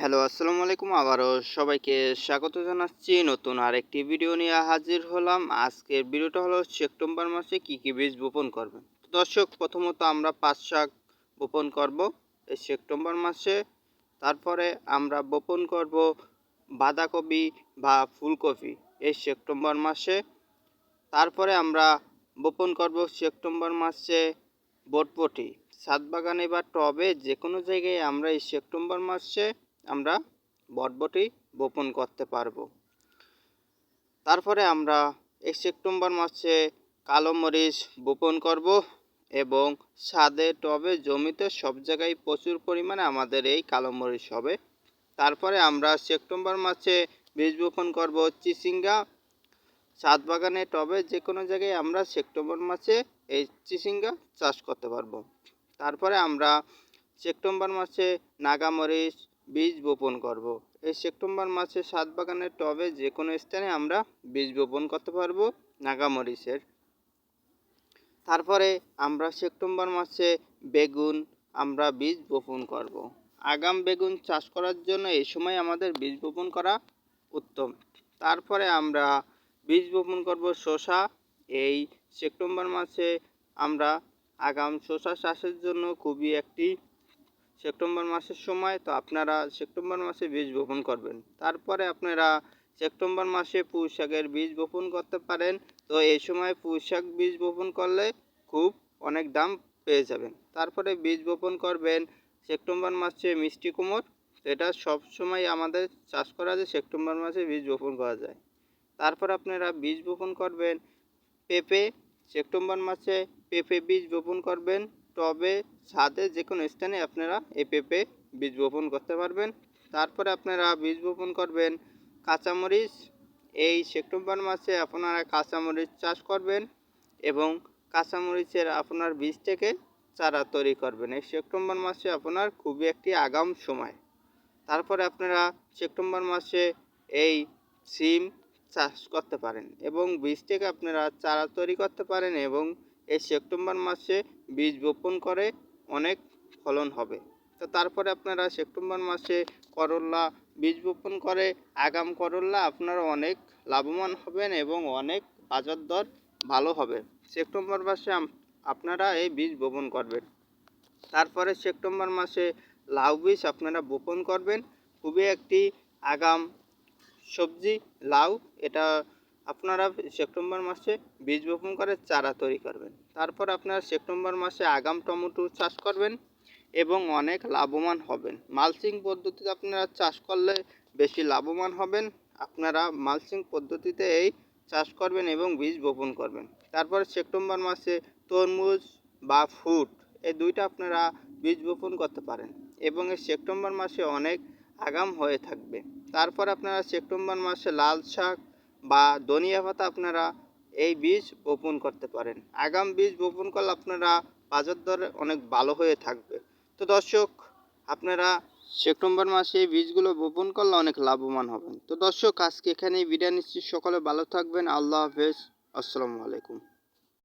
Hello, আসসালামু আলাইকুম। আবারও সবাইকে স্বাগত জানাচ্ছি। নতুন আরেকটি ভিডিও নিয়ে হাজির হলাম। আজকের ভিডিওটা হলো সেপ্টেম্বর মাসে কি কি বীজ বপন করবেন? দর্শক, প্রথমত আমরা পাঁচ শাক বপন করব এই সেপ্টেম্বর মাসে। তারপরে আমরা বপন করব বাঁধাকপি বা ফুলকপি এই সেপ্টেম্বর মাসে। তারপরে আমরা বপন করব সেপ্টেম্বর মাসে বটবটি। ছাদ বাগানে বা টবে যে কোনো জায়গায় আমরা এই সেপ্টেম্বর মাসে আমরা বটবটি বপন করতে পারব। তারপরে আমরা এই সেপ্টেম্বর মাসে কালো মরিচ বপন করব এবং ছাদে টবে জমিতে সব জায়গায় প্রচুর পরিমাণে আমাদের এই কালো মরিচ হবে। তারপরে আমরা সেপ্টেম্বর মাসে বীজ বপন করব চিচিঙ্গা। ছাদ বাগানে টবে যে কোনো জায়গায় আমরা সেপ্টেম্বর মাসে এই চিচিঙ্গা চাষ করতে পারব। তারপরে আমরা সেপ্টেম্বর মাসে নাগামরিচ বীজ বপন করব। এই সেপ্টেম্বর মাসে সাত বাগানের টবে যে কোনো স্থানে আমরা বীজ বপন করতে পারব নাগামরিচের তারপরে আমরা সেপ্টেম্বর মাসে বেগুন আমরা বীজ বপন করব। আগাম বেগুন চাষ করার জন্য এই সময় আমাদের বীজ বপন করা উত্তম তারপরে আমরা বীজ বপন করব শসা এই সেপ্টেম্বর মাসে আমরা আগাম শসা চাষের জন্য খুবই একটি সেপ্টেম্বর মাসের সময় তো আপনারা সেপ্টেম্বর মাসে বীজ বপন করবেন। তারপরে আপনারা সেপ্টেম্বর মাসে পুঁই শাকের বীজ বপন করতে পারেন। তো এই সময় পুঁই শাক বীজ বপন করলে খুব অনেক দাম পেয়ে যাবেন। তারপরে বীজ বপন করবেন সেপ্টেম্বর মাসে মিষ্টি কুমড় এটা সব সময় আমাদের চাষ করা যায় সেপ্টেম্বর মাসে বীজ বপন করা যায়। তারপর আপনারা বীজ বপন করবেন পেঁপে। সেপ্টেম্বর মাসে পেঁপে বীজ বপন করবেন। টবে ছাদে যে কোনো স্থানে আপনারা এই পেঁপে বীজ বপন করতে পারবেন। তারপরে আপনারা বীজ বপন করবেন, কাঁচামরিচ, এই সেপ্টেম্বর মাসে আপনারা কাঁচামরিচ চাষ করবেন এবং কাঁচামরিচের আপনার বীজ থেকে চারা তৈরি করবেন। এই সেপ্টেম্বর মাসে আপনার খুবই একটি আগাম সময়। তারপরে আপনারা সেপ্টেম্বর মাসে এই সিম চাষ করতে পারেন এবং বীজ থেকে আপনারা চারা তৈরি করতে পারেন এবং এই সেপ্টেম্বর মাসে বীজ বপন করে অনেক ফলন হবে। তো তারপরে আপনারা সেপ্টেম্বর মাসে করল্লা বীজ বপন করে, আগাম করল্লা আপনারা অনেক লাভবান হবেন এবং অনেক বাজার দর ভালো হবে। সেপ্টেম্বর মাসে আপনারা এই বীজ বপন করবেন। তারপরে সেপ্টেম্বর মাসে লাউ বীজ আপনারা বপন করবেন। খুবই একটি আগাম সবজি লাউ, এটা আপনারা সেপ্টেম্বর মাসে বীজ বপন করে চারা তৈরি করবেন। তারপর আপনারা সেপ্টেম্বর মাসে আগাম টমেটো চাষ করবেন এবং অনেক লাভবান হবেন। মালচিং পদ্ধতিতে আপনারা চাষ করলে বেশি লাভবান হবেন। আপনারা মালচিং পদ্ধতিতে এই চাষ করবেন এবং বীজ বপন করবেন। তারপর সেপ্টেম্বর মাসে তরমুজ বা ফুট এই দুইটা আপনারা বীজ বপন করতে পারেন এবং এই সেপ্টেম্বর মাসে অনেক আগাম হয়ে থাকবে। তারপর আপনারা সেপ্টেম্বর মাসে লাল শাক বা ধনিয়া পাতা আপনারা এই বীজ বপন করতে পারেন। আগাম বীজ বপন করলে আপনারা বাজার দরে অনেক ভালো হয়ে থাকবে। তো দর্শক, আপনারা সেপ্টেম্বর মাসে এই বীজগুলো বপন করলে অনেক লাভবান হবেন। তো দর্শক, আজকে এখানেই বিদায় নিচ্ছি। সকলে ভালো থাকবেন। আল্লাহ হাফেজ। আসসালামু আলাইকুম।